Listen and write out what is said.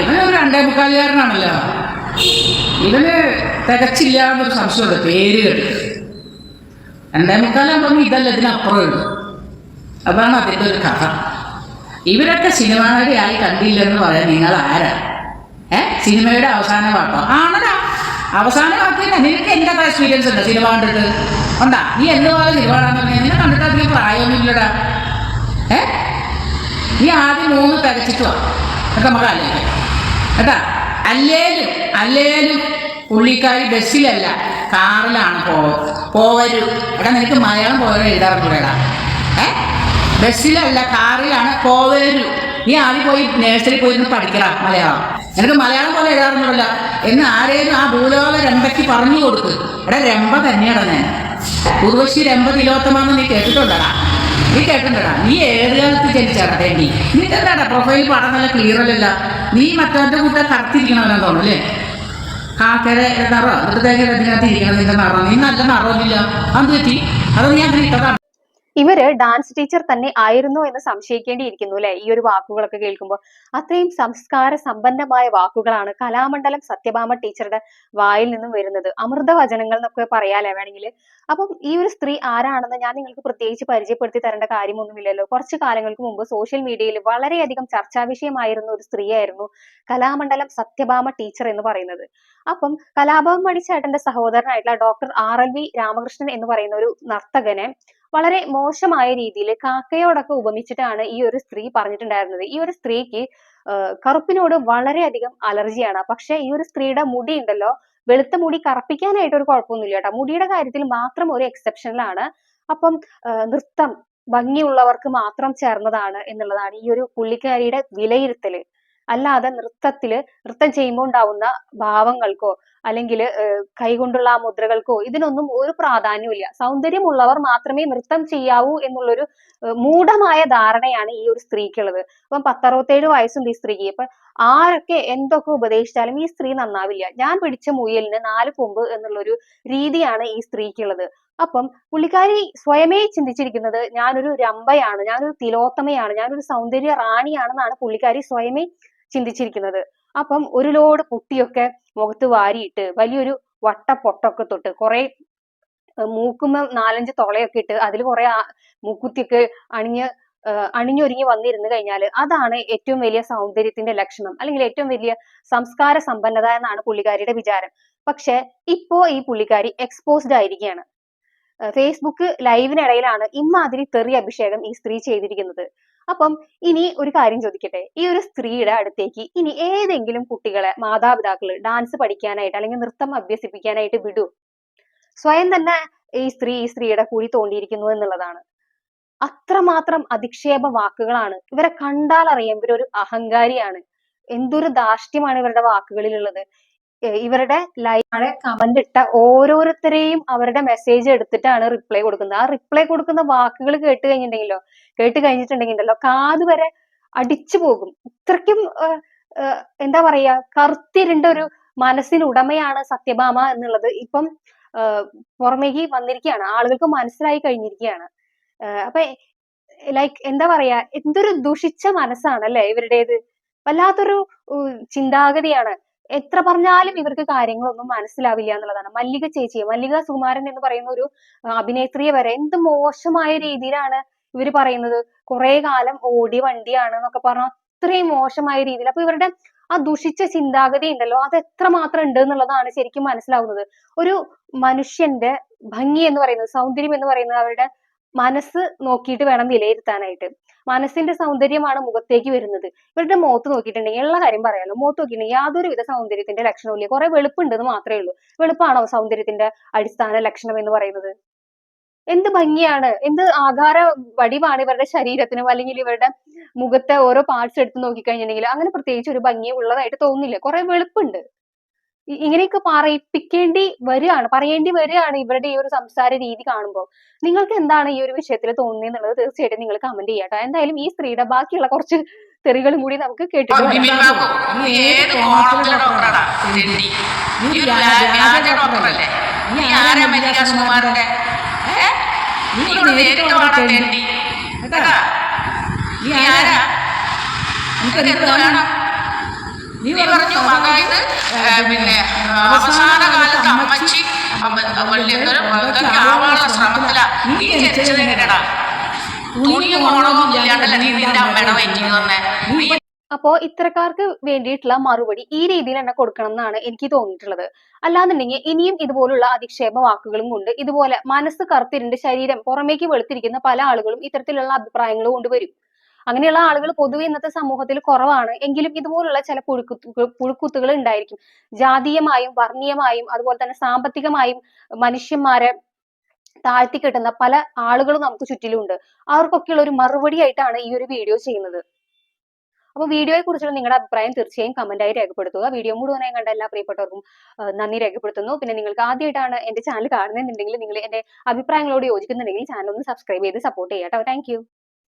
ഇവനൊരു രണ്ടേ മുക്കാലുകാരനാണല്ലോ ഇവന് തികച്ചില്ല എന്നൊരു സംശയമുണ്ട് പേര് കേട്ടു. രണ്ടേ മുക്കാലാകുമ്പോൾ ഇതല്ല ഇതിനപ്പുറം ഉണ്ട് അതാണ് അതിന്റെ ഒരു കഥ. ഇവരൊക്കെ സിനിമ നടിയായി കണ്ടില്ലെന്ന് പറയാൻ നിങ്ങൾ ആരാ? ഏ? സിനിമയുടെ അവസാന വാക്കോ ആണടാ അവസാന വാക്ക് നിനക്ക് എന്താ എക്സ്പീരിയൻസ് ഉണ്ട് സിനിമ കണ്ടിട്ട്? ഉണ്ടാ? നീ എന്തുപോലെ സിനിമ കാണാൻ തുടങ്ങി? നിന്നെ കണ്ടിട്ട് അധികം പ്രായമൊന്നുമില്ലടാ. ഏ? നീ ആദ്യം മൂന്ന് തികച്ചിട്ട് വാ നമുക്ക് ആലോചിക്കാം. കേട്ടാ അല്ലേലും അല്ലേലും പുള്ളിക്കാരി ബസ്സിലല്ല കാറിലാണ് പോ പോവരു എടാ നിനക്ക് മലയാളം പോവരും എഴുതാറുണ്ടേടാ ഏ? ബസ്സിലല്ല കാറിലാണ് പോവരു നീ ആദ്യം പോയി നേഴ്സറി പോയി പഠിക്കടാ മലയാളം. നിനക്ക് മലയാളം പോലെ എഴുതാറുണ്ടല്ല. എന്ന് ആരേലും ആ ഭൂലോക രംഭയ്ക്ക് പറഞ്ഞു കൊടുക്ക്. എടാ രംഭ തന്നെയാണ് ഞാൻ. ഉർവശി രംഭ തിലോത്തമാന്ന് നീ കേട്ടിട്ടുണ്ടടാ. നീ കേട്ടിട്ടുണ്ടടാ നീ ഏത് കാലത്ത് ജനിച്ചാടേ? നീ. നിന്റെ എന്താടാ പ്രൊഫൈൽ പടം നല്ല ക്ലിയർ അല്ലല്ല. നീ മറ്റവന്റെ കൂട്ടം കറുത്തിരിക്കണവനാന്ന് തോന്നുന്നു അല്ലേ കാക്കര നിറോ. എന്നിട്ട് തേങ്ങ ഇതിനകത്ത് ഇരിക്കണം നിന്റെ നിറോ. നീ നല്ല നിറമൊന്നുമില്ല. അത് പറ്റി? അതൊന്നും ഞാൻ ഇവർ ഡാൻസ് ടീച്ചർ തന്നെ ആയിരുന്നു എന്ന് സംശയിക്കേണ്ടിയിരിക്കുന്നു അല്ലെ? ഈ ഒരു വാക്കുകളൊക്കെ കേൾക്കുമ്പോൾ അത്രയും സംസ്കാര സമ്പന്നമായ വാക്കുകളാണ് കലാമണ്ഡലം സത്യഭാമ ടീച്ചറുടെ വായിൽ നിന്നും വരുന്നത്. അമൃത വചനങ്ങൾ എന്നൊക്കെ പറയാലേ വേണമെങ്കിൽ? അപ്പം ഈ ഒരു സ്ത്രീ ആരാണെന്ന് ഞാൻ നിങ്ങൾക്ക് പ്രത്യേകിച്ച് പരിചയപ്പെടുത്തി തരേണ്ട കാര്യമൊന്നുമില്ലല്ലോ. കുറച്ച് കാലങ്ങൾക്ക് മുമ്പ് സോഷ്യൽ മീഡിയയിൽ വളരെയധികം ചർച്ചാ വിഷയമായിരുന്ന ഒരു സ്ത്രീയായിരുന്നു കലാമണ്ഡലം സത്യഭാമ ടീച്ചർ എന്ന് പറയുന്നത്. അപ്പം കലാഭവൻ മണിച്ചേട്ടന്റെ സഹോദരനായിട്ടുള്ള doctor R L V Ramakrishnan എന്ന് പറയുന്ന ഒരു നർത്തകനെ വളരെ മോശമായ രീതിയിൽ കാക്കയോടൊക്കെ ഉപമിച്ചിട്ടാണ് ഈ ഒരു സ്ത്രീ പറഞ്ഞിട്ടുണ്ടായിരുന്നത്. ഈ ഒരു സ്ത്രീക്ക് കറുപ്പിനോട് വളരെയധികം അലർജിയാണ്. പക്ഷെ ഈ ഒരു സ്ത്രീയുടെ മുടി ഉണ്ടല്ലോ വെളുത്ത മുടി കറുപ്പിക്കാനായിട്ട് ഒരു കുഴപ്പമൊന്നുമില്ല കേട്ടോ. മുടിയുടെ കാര്യത്തിൽ മാത്രം ഒരു എക്സെപ്ഷനിലാണ്. അപ്പം നൃത്തം ഭംഗിയുള്ളവർക്ക് മാത്രം ചേർന്നതാണ് എന്നുള്ളതാണ് ഈ ഒരു പുള്ളിക്കാരിയുടെ വിലയിരുത്തൽ. അല്ലാതെ നൃത്തത്തിൽ നൃത്തം ചെയ്യുമ്പോൾ ഉണ്ടാവുന്ന ഭാവങ്ങൾക്കോ അല്ലെങ്കിൽ കൈകൊണ്ടുള്ള ആ മുദ്രകൾക്കോ ഇതിനൊന്നും ഒരു പ്രാധാന്യമില്ല സൗന്ദര്യമുള്ളവർ മാത്രമേ നൃത്തം ചെയ്യാവൂ എന്നുള്ളൊരു മൂഢമായ ധാരണയാണ് ഈ ഒരു സ്ത്രീക്കുള്ളത്. അപ്പം പത്തറുപത്തേഴ് വയസ്സുണ്ട് ഈ സ്ത്രീക്ക്. അപ്പൊ ആരൊക്കെ എന്തൊക്കെ ഉപദേശിച്ചാലും ഈ സ്ത്രീ നന്നാവില്ല. ഞാൻ പിടിച്ച മുയലിന് നാല് കൊമ്പ് എന്നുള്ളൊരു രീതിയാണ് ഈ സ്ത്രീക്കുള്ളത്. അപ്പം പുള്ളിക്കാരി സ്വയമേ ചിന്തിച്ചിരിക്കുന്നത് ഞാനൊരു രമ്പയാണ് ഞാനൊരു തിലോത്തമയാണ് ഞാനൊരു സൗന്ദര്യ റാണിയാണെന്നാണ് പുള്ളിക്കാരി സ്വയമേ ചിന്തിച്ചിരിക്കുന്നത്. അപ്പം ഒരു ലോഡ് പുട്ടിയൊക്കെ മുഖത്ത് വാരിയിട്ട് വലിയൊരു വട്ട പൊട്ടൊക്കെ തൊട്ട് കുറെ മൂക്കുമ്മ നാലഞ്ച് തുളയൊക്കെ ഇട്ട് അതിൽ കുറെ മൂക്കുത്തിയൊക്കെ അണിഞ്ഞ് അണിഞ്ഞൊരുങ്ങി വന്നിരുന്നു കഴിഞ്ഞാൽ അതാണ് ഏറ്റവും വലിയ സൗന്ദര്യത്തിന്റെ ലക്ഷണം. അല്ലെങ്കിൽ ഏറ്റവും വലിയ സംസ്കാര സമ്പന്നത എന്നാണ് പുള്ളിക്കാരിയുടെ വിചാരം. പക്ഷെ ഇപ്പോ ഈ പുള്ളിക്കാരി എക്സ്പോസ്ഡ് ആയിരിക്കുകയാണ്. ഫേസ്ബുക്ക് ലൈവിനിടയിലാണ് ഇമ്മാതിരി തെറി അഭിഷേകം ഈ സ്ത്രീ ചെയ്തിരിക്കുന്നത്. അപ്പം ഇനി ഒരു കാര്യം ചോദിക്കട്ടെ? ഈ ഒരു സ്ത്രീയുടെ അടുത്തേക്ക് ഇനി ഏതെങ്കിലും കുട്ടികളെ മാതാപിതാക്കൾ ഡാൻസ് പഠിക്കാനായിട്ട് അല്ലെങ്കിൽ നൃത്തം അഭ്യസിപ്പിക്കാനായിട്ട് വിടൂ? സ്വയം തന്നെ ഈ സ്ത്രീ ഈ സ്ത്രീയുടെ കൂടി തോണ്ടിയിരിക്കുന്നു എന്നുള്ളതാണ്. അത്രമാത്രം അധിക്ഷേപ വാക്കുകളാണ് ഇവരെ കണ്ടാൽ അറിയാം. ഇവരൊരു അഹങ്കാരിയാണ്. എന്തൊരു ധാർഷ്ട്യമാണ് ഇവരുടെ വാക്കുകളിലുള്ളത്. ഇവരുടെ ലൈവ് കമന്റ് ഇട്ട ഓരോരുത്തരെയും അവരുടെ മെസ്സേജ് എടുത്തിട്ടാണ് റിപ്ലൈ കൊടുക്കുന്നത്. ആ റിപ്ലൈ കൊടുക്കുന്ന വാക്കുകൾ കേട്ട് കഴിഞ്ഞിട്ടുണ്ടെങ്കിലോ കേട്ട് കഴിഞ്ഞിട്ടുണ്ടെങ്കിലോ കാത് വരെ അടിച്ചു പോകും. ഇത്രയ്ക്കും ഏർ എന്താ പറയാ കറുത്തിരുണ്ട ഒരു മനസ്സിന് ഉടമയാണ് സത്യഭാമ എന്നുള്ളത് ഇപ്പം പുറമേക്ക് വന്നിരിക്കുകയാണ്. ആളുകൾക്ക് മനസ്സിലായി കഴിഞ്ഞിരിക്കുകയാണ്. അപ്പൊ ലൈക്ക് എന്താ പറയാ എന്തൊരു ദുഷിച്ച മനസ്സാണ് അല്ലെ ഇവരുടേത്. വല്ലാത്തൊരു ചിന്താഗതിയാണ്. എത്ര പറഞ്ഞാലും ഇവർക്ക് കാര്യങ്ങളൊന്നും മനസ്സിലാവില്ല എന്നുള്ളതാണ്. മല്ലിക ചേച്ചിയെ മല്ലിക സുകുമാരൻ എന്ന് പറയുന്ന ഒരു അഭിനേത്രിയെ വരെ എന്ത് മോശമായ രീതിയിലാണ് ഇവർ പറയുന്നത്. കുറെ കാലം ഓടി വണ്ടിയാണ് എന്നൊക്കെ പറഞ്ഞ അത്രയും മോശമായ രീതിയിൽ. അപ്പൊ ഇവരുടെ ആ ദുഷിച്ച ചിന്താഗതി ഉണ്ടല്ലോ അത് എത്രമാത്രം ഉണ്ട് എന്നുള്ളതാണ് ശരിക്കും മനസ്സിലാവുന്നത്. ഒരു മനുഷ്യന്റെ ഭംഗി എന്ന് പറയുന്നത് സൗന്ദര്യം എന്ന് പറയുന്നത് അവരുടെ മനസ്സ് നോക്കിയിട്ട് വേണം വിലയിരുത്താനായിട്ട്. മനസ്സിന്റെ സൗന്ദര്യമാണ് മുഖത്തേക്ക് വരുന്നത്. ഇവരുടെ മുഖത്ത് നോക്കിയിട്ടുണ്ടെങ്കിൽ എല്ലാ കാര്യം പറയാലോ. മുഖത്ത് നോക്കിയിട്ടുണ്ടെങ്കിൽ യാതൊരുവിധ സൗന്ദര്യത്തിന്റെ ലക്ഷണവും ഇല്ല കുറെ വെളുപ്പുണ്ടെന്ന് മാത്രമേ ഉള്ളൂ. വെളുപ്പാണോ സൗന്ദര്യത്തിന്റെ അടിസ്ഥാന ലക്ഷണം എന്ന് പറയുന്നത്? എന്ത് ഭംഗിയാണ്? എന്ത് ആകാര വടിവാണ് ഇവരുടെ ശരീരത്തിനും അല്ലെങ്കിൽ ഇവരുടെ മുഖത്തെ ഓരോ പാർട്സ് എടുത്ത് നോക്കിക്കഴിഞ്ഞിട്ടുണ്ടെങ്കിൽ അങ്ങനെ പ്രത്യേകിച്ച് ഒരു ഭംഗി ഉള്ളതായിട്ട് തോന്നുന്നില്ല. കുറെ വെളുപ്പുണ്ട്. ഇങ്ങനെയൊക്കെ പറയിപ്പിക്കേണ്ടി വരികയാണ് പറയേണ്ടി വരികയാണ് ഇവരുടെ ഈ ഒരു സംസാര രീതി കാണുമ്പോൾ. നിങ്ങൾക്ക് എന്താണ് ഈ ഒരു വിഷയത്തിൽ തോന്നിയെന്നുള്ളത് എന്നുള്ളത് തീർച്ചയായിട്ടും നിങ്ങൾ കമന്റ് ചെയ്യാട്ടോ എന്തായാലും ഈ സ്ത്രീയുടെ ബാക്കിയുള്ള കുറച്ച് തെറികളും കൂടി നമുക്ക് കേട്ടിട്ട് വരാം. ബിപിൻ നീ പറഞ്ഞു അതായത് പിന്നെ അവസാന കാലത്ത് അമ്മച്ചി അമ്മ- വലിയ ഒരു ഇതൊക്കെ ആവാനുള്ള ശ്രമത്തിലാ. നീ ജനിച്ചത് എങ്ങനെടാ? തുണിയും ഓണമൊന്നും ഇല്ലാണ്ടല്ല നീ നിന്റെ അമ്മയുടെ വയറ്റിൽ തന്നെ നീ അപ്പോ ഇത്തരക്കാർക്ക് വേണ്ടിയിട്ടുള്ള മറുപടി ഈ രീതിയിൽ തന്നെ കൊടുക്കണം എന്നാണ് എനിക്ക് തോന്നിയിട്ടുള്ളത്. അല്ലാന്നുണ്ടെങ്കിൽ ഇനിയും ഇതുപോലുള്ള അധിക്ഷേപ വാക്കുകളും കൊണ്ട് ഇതുപോലെ മനസ്സ് കറുത്തിരുണ്ട് ശരീരം പുറമേക്ക് വെളുത്തിരിക്കുന്ന പല ആളുകളും ഇത്തരത്തിലുള്ള അഭിപ്രായങ്ങൾ കൊണ്ടുവരും. അങ്ങനെയുള്ള ആളുകൾ പൊതുവെ ഇന്നത്തെ സമൂഹത്തിൽ കുറവാണ്. എങ്കിലും ഇതുപോലുള്ള ചില പുഴുക്കുത്തു പുഴുക്കുത്തുകൾ ഉണ്ടായിരിക്കും. ജാതീയമായും വർണീയമായും അതുപോലെ തന്നെ സാമ്പത്തികമായും മനുഷ്യന്മാരെ താഴ്ത്തി കിട്ടുന്ന പല ആളുകളും നമുക്ക് ചുറ്റിലുമുണ്ട് അവർക്കൊക്കെയുള്ള ഒരു മറുപടി ആയിട്ടാണ് ഈ ഒരു വീഡിയോ ചെയ്യുന്നത്. അപ്പോൾ വീഡിയോയെ കുറിച്ചുള്ള നിങ്ങളുടെ അഭിപ്രായം തീർച്ചയായും കമന്റായി രേഖപ്പെടുത്തുക. വീഡിയോ മുഴുവനായി കണ്ട എല്ലാ പ്രിയപ്പെട്ടവർക്കും നന്ദി രേഖപ്പെടുത്തുന്നു. പിന്നെ നിങ്ങൾക്ക് ആദ്യമായിട്ടാണ് എന്റെ ചാനൽ കാണുന്നുണ്ടെങ്കിൽ നിങ്ങൾ എന്റെ അഭിപ്രായങ്ങളോട് യോജിക്കുന്നുണ്ടെങ്കിൽ ചാനൽ ഒന്ന് സബ്സ്ക്രൈബ് ചെയ്ത് സപ്പോർട്ട് ചെയ്യാട്ടോ താങ്ക്